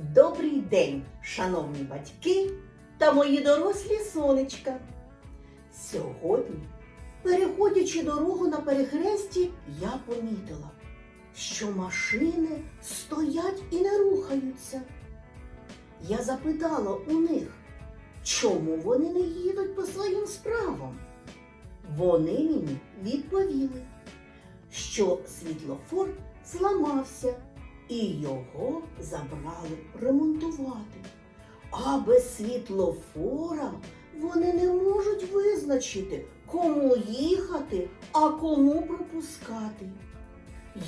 Добрий день, шановні батьки та мої дорослі сонечка. Сьогодні, переходячи дорогу на перехресті, я помітила, що машини стоять і не рухаються. Я запитала у них, чому вони не їдуть по своїм справам. Вони мені відповіли, що світлофор зламався і його забрали ремонтувати. А без світлофора вони не можуть визначити, кому їхати, а кому пропускати.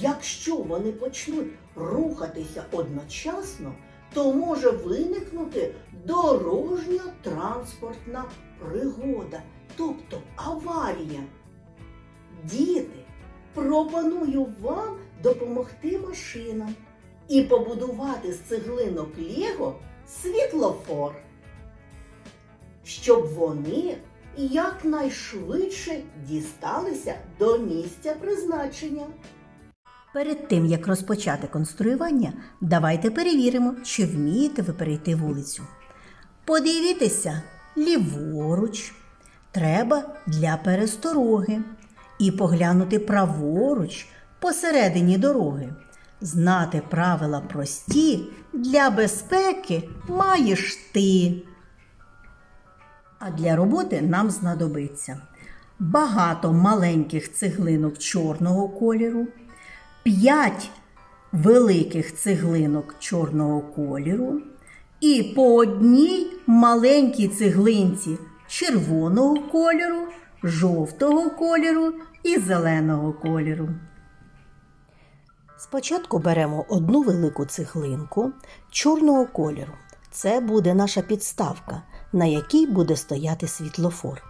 Якщо вони почнуть рухатися одночасно, то може виникнути дорожньо-транспортна пригода, тобто аварія. Діти, пропоную вам допомогти машинам і побудувати з цеглинок Лего світлофор, щоб вони якнайшвидше дісталися до місця призначення. Перед тим як розпочати конструювання, давайте перевіримо, чи вмієте ви перейти вулицю. Подивіться ліворуч, треба для перестороги, і поглянути праворуч посередині дороги. Знати правила прості для безпеки маєш ти. А для роботи нам знадобиться багато маленьких цеглинок чорного кольору, 5 великих цеглинок чорного кольору і по одній маленькій цеглинці червоного кольору, жовтого кольору і зеленого кольору. Спочатку беремо одну велику цеглинку чорного кольору. Це буде наша підставка, на якій буде стояти світлофор.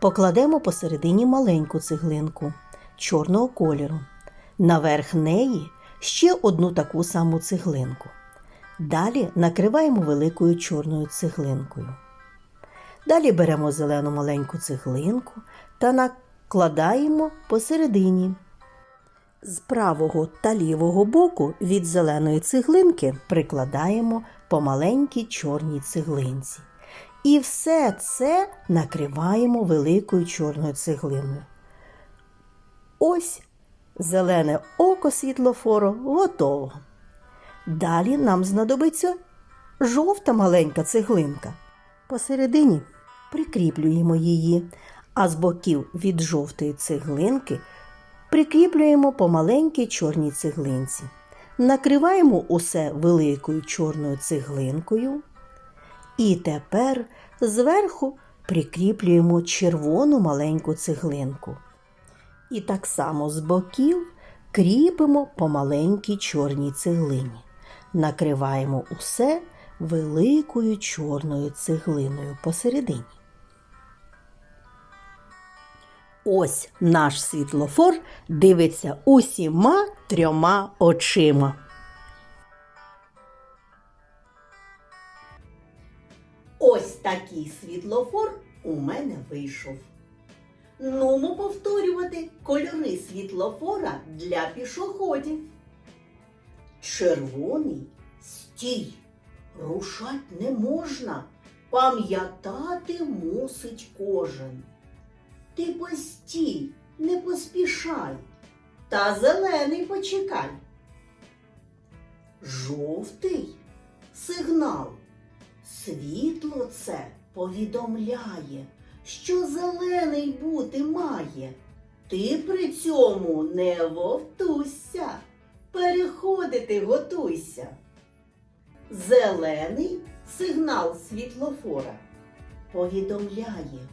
Покладемо посередині маленьку цеглинку чорного кольору. Наверх неї ще одну таку саму цеглинку. Далі накриваємо великою чорною цеглинкою. Далі беремо зелену маленьку цеглинку та накладаємо посередині. З правого та лівого боку від зеленої цеглинки прикладаємо по маленькій чорній цеглинці. І все це накриваємо великою чорною цеглиною. Ось зелене око світлофору готово. Далі нам знадобиться жовта маленька цеглинка. Посередині прикріплюємо її, а з боків від жовтої цеглинки прикріплюємо по маленькій чорній цеглинці. Накриваємо усе великою чорною цеглинкою. І тепер зверху прикріплюємо червону маленьку цеглинку. І так само з боків кріпимо по маленькій чорній цеглині. Накриваємо усе великою чорною цеглиною посередині. Ось наш світлофор дивиться усіма трьома очима. Ось такий світлофор у мене вийшов. Нумо повторювати кольори світлофора для пішоходів. Червоний стій. Рушать не можна. Пам'ятати мусить кожен. Ти постій, не поспішай. Та зелений почекай. Жовтий сигнал. Світло це повідомляє, що зелений бути має. Ти при цьому не вовтуйся, переходити готуйся. Зелений сигнал світлофора повідомляє,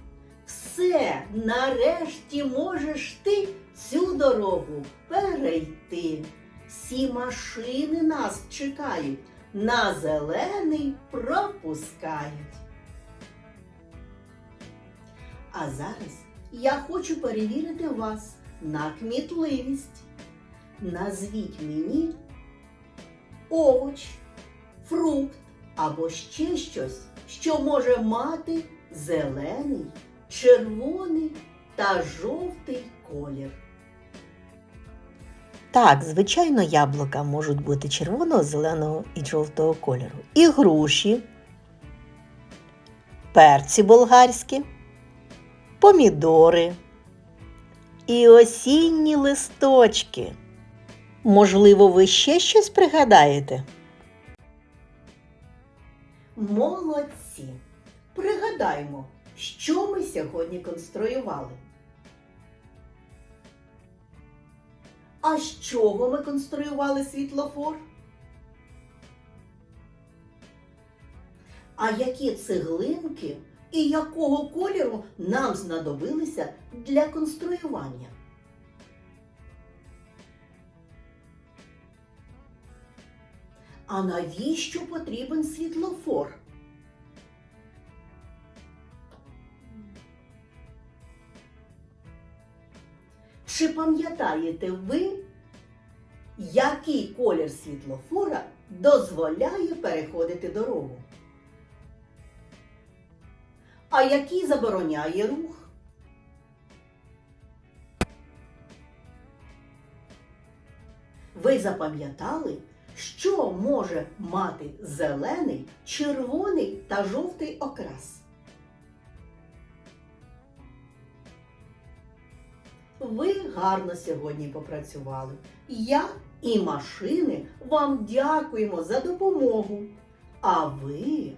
все, нарешті можеш ти цю дорогу перейти. Всі машини нас чекають, на зелений пропускають. А зараз я хочу перевірити вас на кмітливість. Назвіть мені овоч, фрукт або ще щось, що може мати зелений, червоний та жовтий колір. Так, звичайно, яблука можуть бути червоного, зеленого і жовтого кольору. І груші, перці болгарські, помідори і осінні листочки. Можливо, ви ще щось пригадаєте? Молодці! Пригадаймо, що ми сьогодні конструювали. А з чого ми конструювали світлофор? А які цеглинки і якого кольору нам знадобилися для конструювання? А навіщо потрібен світлофор? Чи пам'ятаєте ви, який колір світлофора дозволяє переходити дорогу? А який забороняє рух? Ви запам'ятали, що може мати зелений, червоний та жовтий окрас? Ви гарно сьогодні попрацювали. Я і машини вам дякуємо за допомогу. А ви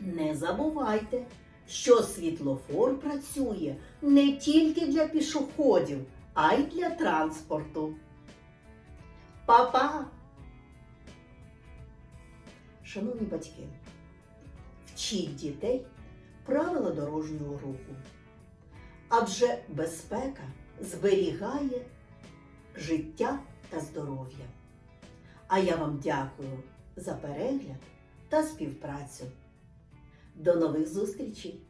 не забувайте, що світлофор працює не тільки для пішоходів, а й для транспорту. Па-па! Шановні батьки, вчіть дітей правила дорожнього руху. Адже безпека зберігає життя та здоров'я. А я вам дякую за перегляд та співпрацю. До нових зустрічей!